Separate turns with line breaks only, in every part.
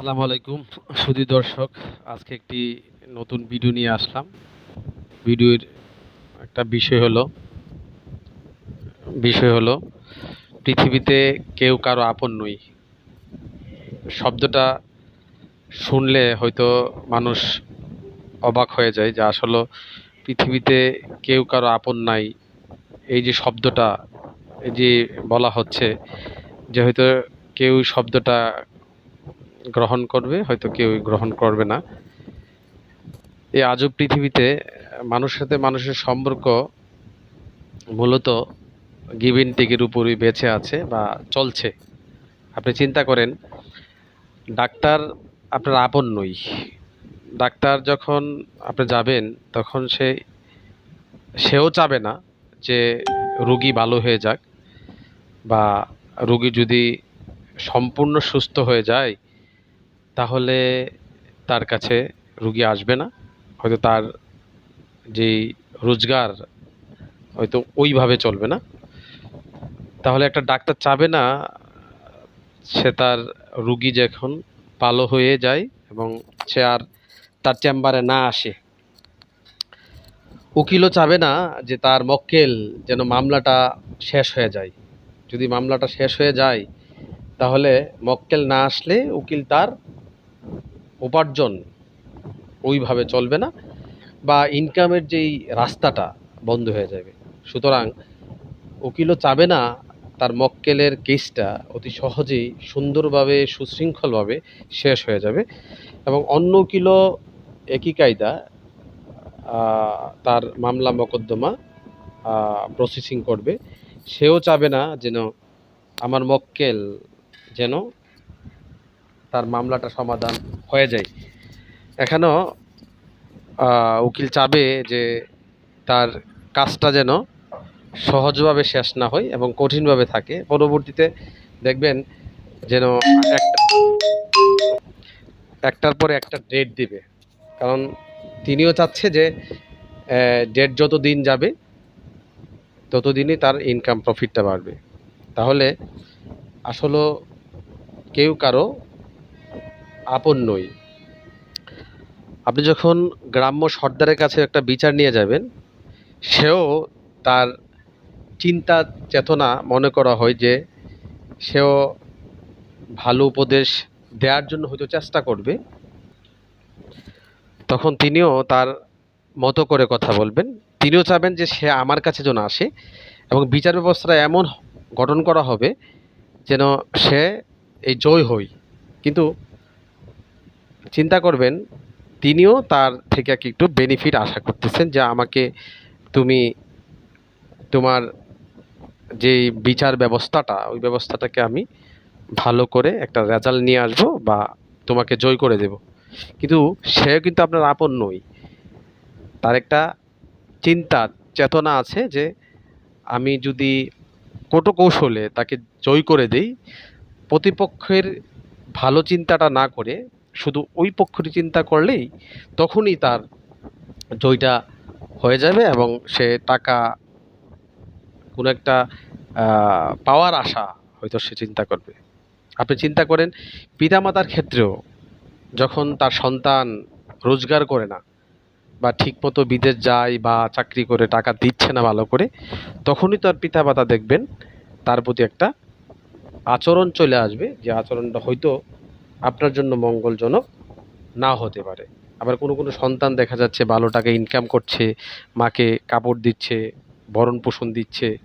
আসসালামু আলাইকুম, সুধী দর্শক। আজকে একটি নতুন ভিডিও নিয়ে আসলাম। ভিডিওর একটা বিষয় হলো বিষয় হলো, পৃথিবীতে কেউ কারও আপন নই। শব্দটা শুনলে হয়তো মানুষ অবাক হয়ে যায় যে আসলে পৃথিবীতে কেউ কারও আপন নাই। এই যে শব্দটা, এই যে বলা হচ্ছে যে হয়তো কেউ শব্দটা গ্রহণ করবে, হয়তো কেউ গ্রহণ করবে না। এই আজব পৃথিবীতে মানুষের সাথে মানুষের সম্পর্ক মূলত গিভিন টেকের উপরই বেঁচে আছে বা চলছে। আপনি চিন্তা করেন, ডাক্তার আপনার আপন নই। ডাক্তার যখন আপনি যাবেন, তখন সে, সেও চাবে না যে রুগী ভালো হয়ে যাক বা রুগী যদি সম্পূর্ণ সুস্থ হয়ে যায় তাহলে তার কাছে রুগী আসবে না। হয়তো তার যেই রোজগার হয়তো ওইভাবে চলবে না। তাহলে একটা ডাক্তার চাবে না, সে তার রুগী যখন ভালো হয়ে যায় এবং সে আর তার চেম্বারে না আসে। উকিলও চাবে না যে তার মক্কেল যেন মামলাটা শেষ হয়ে যায়। যদি মামলাটা শেষ হয়ে যায়, তাহলে মক্কেল না আসলে উকিল তার উপার্জন ওইভাবে চলবে না বা ইনকামের যেই রাস্তাটা বন্ধ হয়ে যাবে। সুতরাং উকিলও চাবে না তার মক্কেলের কেসটা অতি সহজেই সুন্দরভাবে, সুশৃঙ্খলভাবে শেষ হয়ে যাবে এবং অন্য উকিলও একই কায়দা তার মামলা মোকদ্দমা প্রসেসিং করবে। সেও চাবে না যেন আমার মক্কেল যেন তার মামলাটা সমাধান হয়ে যায়। এখানেও উকিল চাবে যে তার কাজটা যেন সহজভাবে শেষ না হয় এবং কঠিনভাবে থাকে। পরবর্তীতে দেখবেন যেন একটা একটার পরে একটা ডেট দিবে। কারণ তিনিও চাচ্ছে যে ডেট যত দিন যাবে, ততদিনই তার ইনকাম প্রফিটটা বাড়বে। তাহলে আসলে কেউ কারও আপন নই। আপনি যখন গ্রাম্য সর্দারের কাছে একটা বিচার নিয়ে যাবেন, সেও তার চিন্তা চেতনা মনে করা হয় যে সেও ভালো উপদেশ দেওয়ার জন্য হয়তো চেষ্টা করবে। তখন তিনিও তার মতো করে কথা বলবেন। তিনিও চাবেন যে সে আমার কাছে যেন আসে এবং বিচার ব্যবস্থাটা এমন গঠন করা হবে যেন সে এই জয় হই। কিন্তু চিন্তা করবেন, তিনিও তার থেকে একটু বেনিফিট আশা করতেছেন যে আমাকে তুমি তোমার যে বিচার ব্যবস্থাটা, ওই ব্যবস্থাটাকে আমি ভালো করে একটা রেজাল্ট নিয়ে আসব বা তোমাকে জয় করে দেব। কিন্তু সেও কিন্তু আপনার আপন নই। তার একটা চিন্তা, চেতনা আছে যে আমি যদি কোটো কৌশলে তাকে জয় করে দেই, প্রতিপক্ষের ভালো চিন্তাটা না করে শুধু ওই পক্ষটি চিন্তা করলেই তখনই তার জয়টা হয়ে যাবে এবং সে টাকা কোনো একটা পাওয়ার আশা হয়তো সে চিন্তা করবে। আপনি চিন্তা করেন, পিতামাতার ক্ষেত্রেও যখন তার সন্তান রোজগার করে না বা ঠিকমতো বিদেশ যায় বা চাকরি করে টাকা দিচ্ছে না ভালো করে, তখনই তার পিতামাতা দেখবেন তার প্রতি একটা আচরণ চলে আসবে। যে আচরণটা হয়তো আপনার জন্য মঙ্গলজনক না হতে পারে। আবার কোনো কোনো সন্তান দেখা যাচ্ছে ভালো টাকা ইনকাম করছে, মাকে কাপড় দিচ্ছে, ভরণ পোষণ দিচ্ছে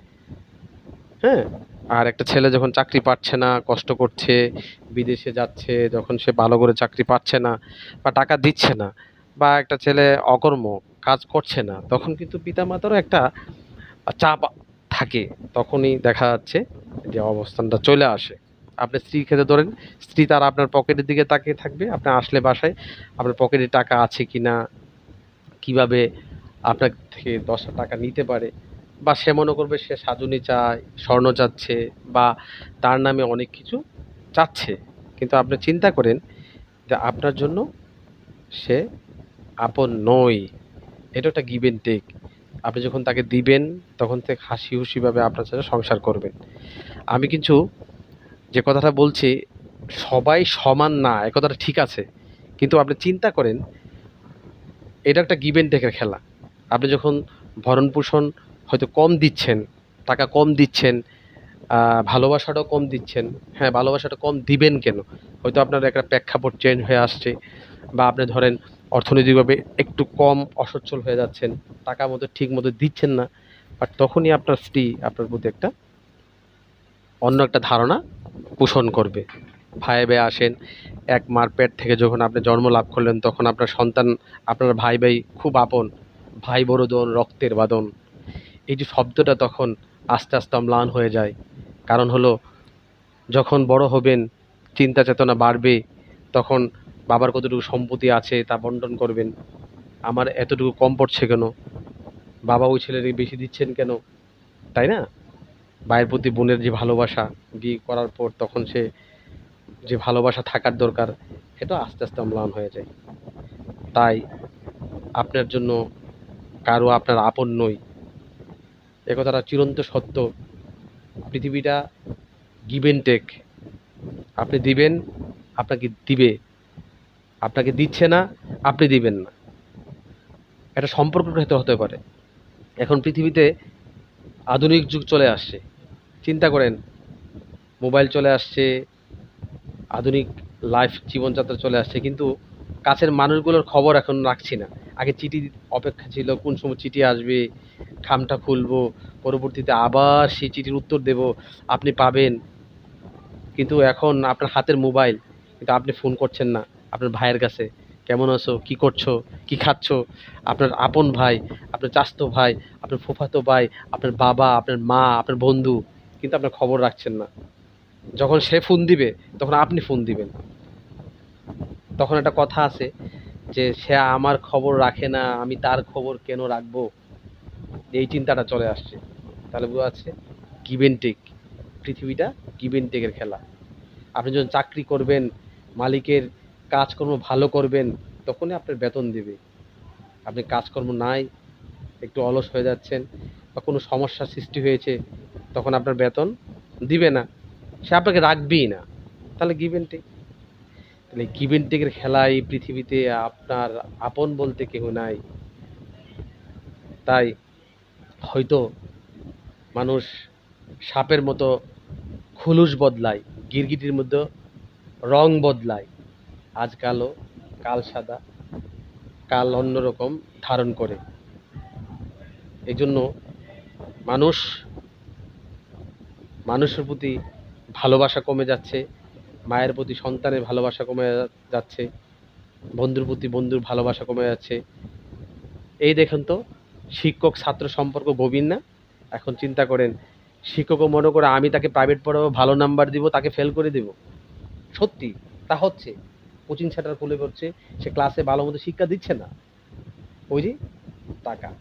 হ্যাঁ? আর একটা ছেলে যখন চাকরি পাচ্ছে না, কষ্ট করছে, বিদেশে যাচ্ছে, যখন সে ভালো করে চাকরি পাচ্ছে না বা টাকা দিচ্ছে না বা একটা ছেলে অকর্ম, কাজ করছে না, তখন কিন্তু পিতা পিতামাতারও একটা চাপ থাকে। তখনই দেখা যাচ্ছে যে অবস্থানটা চলে আসে। আপনি স্ত্রীর ক্ষেত্রে ধরেন, স্ত্রী তার আপনার পকেটের দিকে তাকিয়ে থাকবে, আপনি আসলে বাসায় আপনার পকেটে টাকা আছে কি না কীভাবে আপনার থেকে দশটা টাকা নিতে পারে, বা সে মনে করবে সে সাজুনি চায়, স্বর্ণ চাচ্ছে, বা তার নামে অনেক কিছু চাচ্ছে। কিন্তু আপনি চিন্তা করেন যে আপনার জন্য সে আপন নয়। এটা একটা এন্ড টেক আপনি যখন তাকে দিবেন, তখন থেকে হাসি খুশিভাবে আপনার সাথে সংসার করবেন। আমি কিন্তু যে কথাটা বলছি, সবাই সমান না, এ কথাটা ঠিক আছে। কিন্তু আপনি চিন্তা করেন, এটা একটা গিভেন টেকের খেলা। আপনি যখন ভরণ পোষণ হয়তো কম দিচ্ছেন, টাকা কম দিচ্ছেন ভালোবাসাটাও কম দিচ্ছেন হ্যাঁ ভালোবাসাটা কম দিবেন কেন? হয়তো আপনার একটা প্রেক্ষাপট চেঞ্জ হয়ে আসছে, বা আপনি ধরেন অর্থনৈতিকভাবে একটু কম অসচ্ছল হয়ে যাচ্ছেন, টাকা মতো ঠিক মতো দিচ্ছেন না বাট তখনই আপনার স্ত্রী আপনার প্রতি একটা অন্য একটা ধারণা পোষণ করবে। ভাই ভাই আসেন, এক মার পেট থেকে যখন আপনি জন্ম লাভ করলেন, তখন আপনার সন্তান, আপনার ভাই ভাই খুব আপন। ভাই বড়দন রক্তের বাদন। এই যে শব্দটা তখন আস্তে আস্তে অম্লান হয়ে যায়। কারণ হলো, যখন বড় হবেন, চিন্তা চেতনা বাড়বে, তখন বাবার কতটুকু সম্পত্তি আছে তা বন্টন করবেন। আমার এতটুকু কম পড়ছে কেন? বাবা ওই ছেলের বেশি দিচ্ছেন কেন? তাই না? ভাইয়ের প্রতি বোনের যে ভালোবাসা, বিয়ে করার পর তখন সে যে ভালোবাসা থাকার দরকার, সেটা আস্তে আস্তে অম্লান হয়ে যায়। তাই আপনার জন্য কারও আপনার আপন নই। কথাটা চিরন্ত সত্য। পৃথিবীটা গিভেন টেক আপনি দিবেন, আপনাকে দিবে। আপনাকে দিচ্ছে না, আপনি দিবেন না। একটা সম্পর্ক হতে হতে পারে। এখন পৃথিবীতে আধুনিক যুগ চলে আসছে। চিন্তা করেন, মোবাইল চলে আসছে, আধুনিক লাইফ জীবনযাত্রা চলে আসছে, কিন্তু কাছের মানুষগুলোর খবর এখন রাখছি না। আগে চিঠি অপেক্ষা ছিল, কোন সময় চিঠি আসবে, খামটা খুলবো, পরবর্তীতে আবার সেই চিঠির উত্তর দেব, আপনি পাবেন। কিন্তু এখন আপনার হাতের মোবাইল, কিন্তু আপনি ফোন করছেন না, আপনার ভাইয়ের কাছে। কেমন আছো? কি করছ? কি খাচ্ছো? আপনার আপন ভাই, আপনার চাস্তো ভাই, আপনার ফুফাতো ভাই, আপনার বাবা, আপনার মা, আপনার বন্ধু। কিন্তু আপনার খবর রাখছেন না। যখন সে ফোন দিবে, তখন আপনি ফোন দিবেন। তখন একটা কথা আছে যে, সে আমার খবর রাখে না, আমি তার খবর কেন রাখব? এই চিন্তাটা চলে আসছে। তাহলে বোঝা যাচ্ছে গিভেন টেক পৃথিবীটা গিভেন টেকের খেলা। আপনি যখন চাকরি করবেন, মালিকের কাজকর্ম ভালো করবেন, তখনই আপনার বেতন দেবে। আপনি কাজকর্ম নাই একটু অলস হয়ে যাচ্ছেন বা কোনো সমস্যার সৃষ্টি হয়েছে, তখন আপনার বেতন দিবে না। সে আপনাকে রাখবেই না। তাহলে গিভেন টেক তাহলে গিভেন টেকের খেলা এই পৃথিবীতে আপনার আপন বলতে কেউ নাই। তাই হয়তো মানুষ সাপের মতো খুলুস বদলায়, গিরগিটির মধ্যে রং বদলায়। আজ কালো, কাল সাদা, কাল অন্যরকম ধারণ করে। এই জন্য মানুষ, মানুষের প্রতি ভালোবাসা কমে যাচ্ছে, মায়ের প্রতি সন্তানের ভালোবাসা কমে যাচ্ছে, বন্ধুর প্রতি বন্ধুর ভালোবাসা কমে যাচ্ছে। এই দেখেন তো, শিক্ষক ছাত্র সম্পর্ক গভীর না? এখন চিন্তা করেন, শিক্ষকও মনে করে আমি তাকে প্রাইভেট পড়াবো, ভালো নাম্বার দিব, তাকে ফেল করে দেব। সত্যি, তা হচ্ছে। কোচিং সেন্টার খুলে পড়ছে সে ক্লাসে ভালো মতো শিক্ষা দিচ্ছে না। ওই যে টাকা।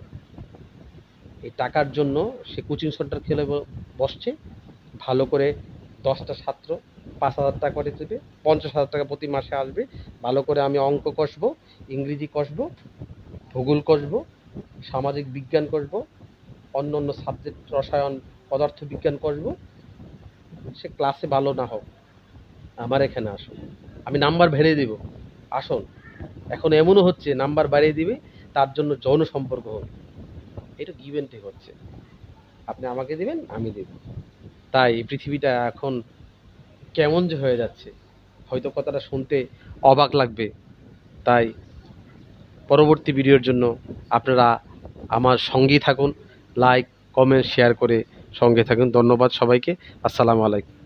এই টাকার জন্য সে কোচিং সেন্টার খেলে বসছে। ভালো করে দশটা ছাত্র পাঁচ হাজার টাকা করে দেবে, পঞ্চাশ হাজার টাকা প্রতি মাসে আসবে। ভালো করে আমি অঙ্ক কষবো, ইংরেজি কষবো, ভূগোল কষবো, সামাজিক বিজ্ঞান কষবো, অন্য অন্য সাবজেক্ট রসায়ন, পদার্থ বিজ্ঞান কষবো। সে ক্লাসে ভালো না হোক, আমার এখানে আসুন। আমি নাম্বার ভেড়ে দিব। আসুন। এখন এমনও হচ্ছে নাম্বার বাড়িয়ে দিবে, তার জন্য যৌন সম্পর্ক হবে। এটা গিভেন টেক হচ্ছে। আপনি আমাকে দিবেন, আমি দেব। তাই পৃথিবীটা এখন কেমন যে হয়ে যাচ্ছে, হয়তো কথাটা শুনতে অবাক লাগবে। তাই পরবর্তী ভিডিওর জন্য আপনারা আমার সঙ্গেই থাকুন লাইক কমেন্ট শেয়ার করে সঙ্গে থাকুন। ধন্যবাদ সবাইকে। আসসালামু আলাইকুম।